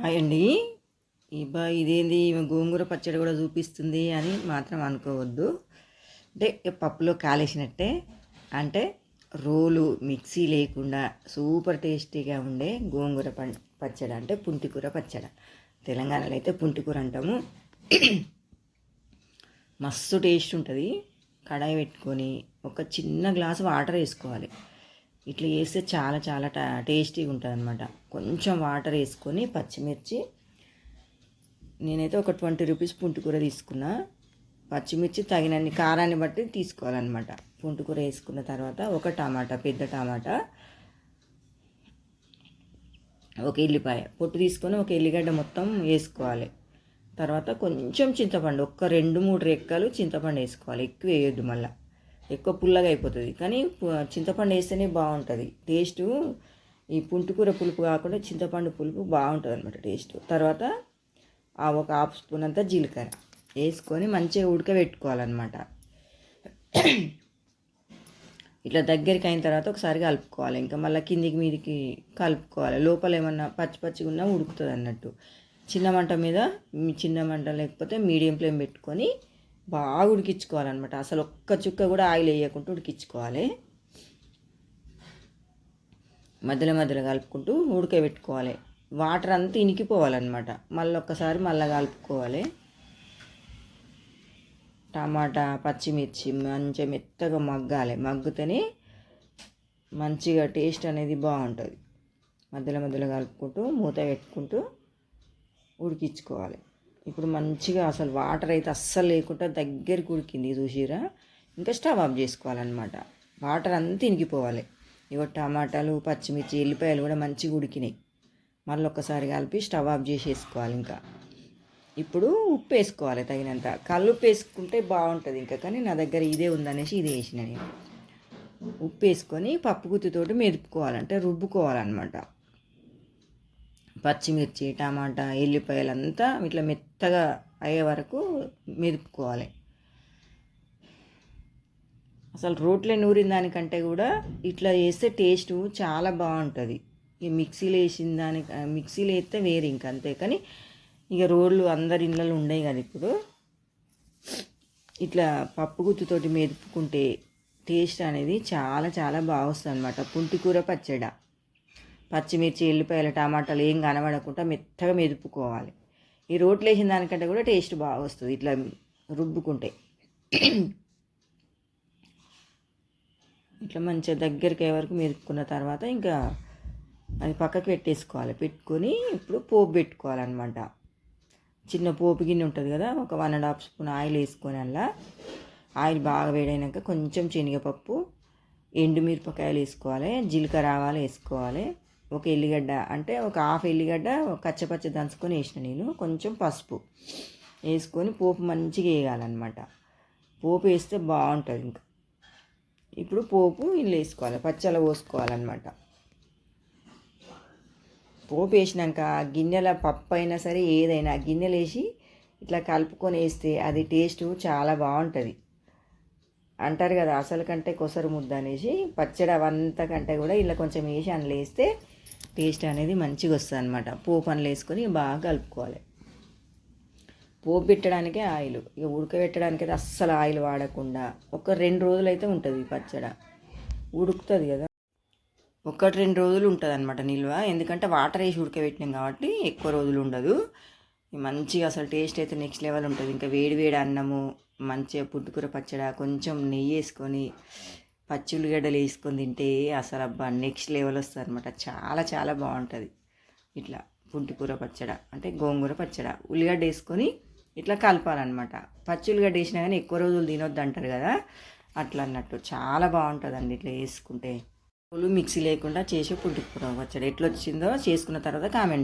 Hi అండి. ఇబ్బా ఇదేంది? ఈమె గోంగూర పచ్చడి కూడా చూపిస్తుంది అని మాత్రం అనుకోవద్దు. అంటే పప్పులో కాలేసినట్టే. అంటే రోలు మిక్సీ లేకుండా సూపర్ టేస్టీగా ఉండే గోంగూర ప పచ్చడి. అంటే పుంటికూర పచ్చడి. తెలంగాణలో అయితే పుంటికూర అంటాము. మస్తు టేస్ట్ ఉంటుంది. కడాయి పెట్టుకొని ఒక చిన్న గ్లాసు వాటర్ వేసుకోవాలి. ఇట్లా వేస్తే చాలా చాలా టేస్టీగా ఉంటుంది అనమాట కొంచెం వాటర్ వేసుకొని పచ్చిమిర్చి. నేనైతే ఒక ట్వంటీ రూపీస్ పుంటికూర తీసుకున్నా. పచ్చిమిర్చి తగినన్ని కారాన్ని బట్టి తీసుకోవాలన్నమాట. పుంటికూర వేసుకున్న తర్వాత ఒక టమాటా పెద్ద టమాటా ఒక ఎల్లిపాయ పొట్టు తీసుకొని ఒక ఎల్లిగడ్డ మొత్తం వేసుకోవాలి. తర్వాత కొంచెం చింతపండు ఒక్క రెండు మూడు రెక్కలు చింతపండు వేసుకోవాలి. ఎక్కువ వేయొద్దు మళ్ళీ. ఎక్కువ పుల్లగా అయిపోతుంది. కానీ చింతపండు వేస్తేనే బాగుంటుంది. టేస్టు ఈ పుంటుకూర పులుపు కాకుండా చింతపండు పులుపు బాగుంటుంది అనమాట టేస్ట్. తర్వాత ఆ ఒక హాఫ్ స్పూన్ అంతా జీలకర్ర వేసుకొని మంచిగా ఉడకబెట్టుకోవాలన్నమాట. ఇట్లా దగ్గరికి అయిన తర్వాత ఒకసారి కలుపుకోవాలి. ఇంకా మళ్ళీ కిందికి మీదికి కలుపుకోవాలి. లోపల ఏమన్నా పచ్చి పచ్చిగా ఉన్నా ఉడుకుతుంది అన్నట్టు చిన్న మంట మీద చిన్న మంట లేకపోతే మీడియం ఫ్లేమ్ పెట్టుకొని బాగా ఉడికించుకోవాలన్నమాట. అసలు ఒక్క చుక్క కూడా ఆయిల్ వేయకుండా ఉడికించుకోవాలి. మధ్యలో మధ్యలో కలుపుకుంటూ ఉడకబెట్టుకోవాలి. వాటర్ అంతా ఇనికిపోవాలన్నమాట. మళ్ళీ ఒక్కసారి మళ్ళీ కలుపుకోవాలి. టమాటా పచ్చిమిర్చి మంచిగా మెత్తగా మగ్గాలి. మగ్గితేనే మంచిగా టేస్ట్ అనేది బాగుంటుంది. మధ్యలో మధ్యలో కలుపుకుంటూ మూత పెట్టుకుంటూ ఉడికించుకోవాలి. ఇప్పుడు మంచిగా అసలు వాటర్ అయితే అస్సలు లేకుండా దగ్గరికి ఉడికింది చూసిరా ఇంకా స్టవ్ ఆఫ్ చేసుకోవాలన్నమాట. వాటర్ అంతా ఇనికిపోవాలి ఇగో టమాటాలు పచ్చిమిర్చి ఎల్లిపాయలు కూడా మంచిగా ఉడికినాయి. మళ్ళీ ఒక్కసారి కలిపి స్టవ్ ఆఫ్ చేసేసుకోవాలి ఇంకా. ఇప్పుడు ఉప్పు వేసుకోవాలి తగినంత. కల్లుప్పు వేసుకుంటే బాగుంటుంది ఇంకా కానీ నా దగ్గర ఇదే ఉందనేసి ఇది వేసిన నేను. ఉప్పు వేసుకొని పప్పు గుత్తితోటి మెదుపుకోవాలంటే రుబ్బుకోవాలన్నమాట. పచ్చిమిర్చి టమాటా ఎల్లిపాయలంతా ఇట్లా మెత్తగా అయ్యే వరకు మెదుపుకోవాలి. అసలు రోట్లో నూరిన దానికంటే కూడా ఇట్లా వేస్తే టేస్ట్ చాలా బాగుంటుంది. ఈ మిక్సీలో వేసిన దాని మిక్సీలో వేస్తే వేరు ఇంక అంతే. కానీ ఇక రోడ్లు అందరి ఇళ్ళలో ఉండేవి కదా ఇప్పుడు. ఇట్లా పప్పు గుత్తుతోటి మెదుపుకుంటే టేస్ట్ అనేది చాలా చాలా బాగా వస్తుంది అనమాట పుంటికూర పచ్చడి. పచ్చిమిర్చి ఎల్లిపాయలు టమాటాలు ఏం కనబడకుండా మెత్తగా మెదుపుకోవాలి. ఈ రోట్లు వేసిన దానికంటే కూడా టేస్ట్ బాగా వస్తుంది ఇట్లా రుబ్బుకుంటే. ఇట్లా మంచిగా దగ్గరికి వరకు మెదుపుకున్న తర్వాత ఇంకా అది పక్కకు పెట్టేసుకోవాలి. పెట్టుకొని ఇప్పుడు పోపు పెట్టుకోవాలన్నమాట. చిన్న పోపు గిన్నె ఉంటుంది కదా ఒక one and half spoon oil వేసుకొని అలా ఆయిల్ బాగా వేడైనాక కొంచెం శనగపప్పు ఎండుమిరపకాయలు వేసుకోవాలి జీలకర్ర ఆవాలు వేసుకోవాలి. ఒక ఎల్లిగడ్డ అంటే ఒక హాఫ్ ఎల్లిగడ్డ కచ్చపచ్చ దంచుకొని వేసిన నేను కొంచెం పసుపు వేసుకొని పోపు మంచిగా వేయాలన్నమాట. పోపు వేస్తే బాగుంటుంది ఇంకా. ఇప్పుడు పోపు ఇల్లు వేసుకోవాలి పచ్చల పోసుకోవాలన్నమాట. పోపు వేసినాక గిన్నెల పప్పు అయినా సరే ఏదైనా గిన్నెలు వేసి ఇట్లా కలుపుకొని వేస్తే అది టేస్ట్ చాలా బాగుంటుంది. అంటారు కదా అసలు కంటే కొసరు ముద్ద అనేసి పచ్చడి అవంతా కంటే కూడా ఇలా కొంచెం వేసి అందులో వేస్తే టేస్ట్ అనేది మంచిగా వస్తుంది అనమాట పోపు అందులో వేసుకొని బాగా కలుపుకోవాలి. పోపు పెట్టడానికే ఆయిల్. ఇక ఉడకబెట్టడానికి అయితే అస్సలు ఆయిల్ వాడకుండా ఒక రెండు రోజులు అయితే ఉంటుంది పచ్చడి. ఉడుకుతుంది కదా. ఒకటి రెండు రోజులు ఉంటుంది అనమాట నిల్వ. ఎందుకంటే వాటర్ వేసి ఉడకబెట్టినాం కాబట్టి ఎక్కువ రోజులు ఉండదు. మంచిగా అసలు టేస్ట్ అయితే నెక్స్ట్ లెవెల్ ఉంటుంది. ఇంకా వేడి వేడి అన్నము మంచిగా పుట్టుకూర పచ్చడి కొంచెం నెయ్యి వేసుకొని పచ్చి ఉల్లిగడ్డలు వేసుకొని తింటే అసలు అబ్బా నెక్స్ట్ లెవెల్ వస్తుంది అనమాట చాలా చాలా బాగుంటుంది. ఇట్లా పుంటికూర పచ్చడ అంటే గోంగూర పచ్చడ ఉల్లిగడ్డ వేసుకొని ఇట్లా కలపాలన్నమాట. పచ్చి ఉల్లిగడ్డ వేసినా కానీ ఎక్కువ రోజులు తినొద్దు అంటారు కదా అట్లా అన్నట్టు. చాలా బాగుంటుందండి ఇట్లా వేసుకుంటే. మిక్సీ లేకుండా చేసే పుంటికూర పచ్చడి ఎట్లా వచ్చిందో చేసుకున్న తర్వాత కామెంట్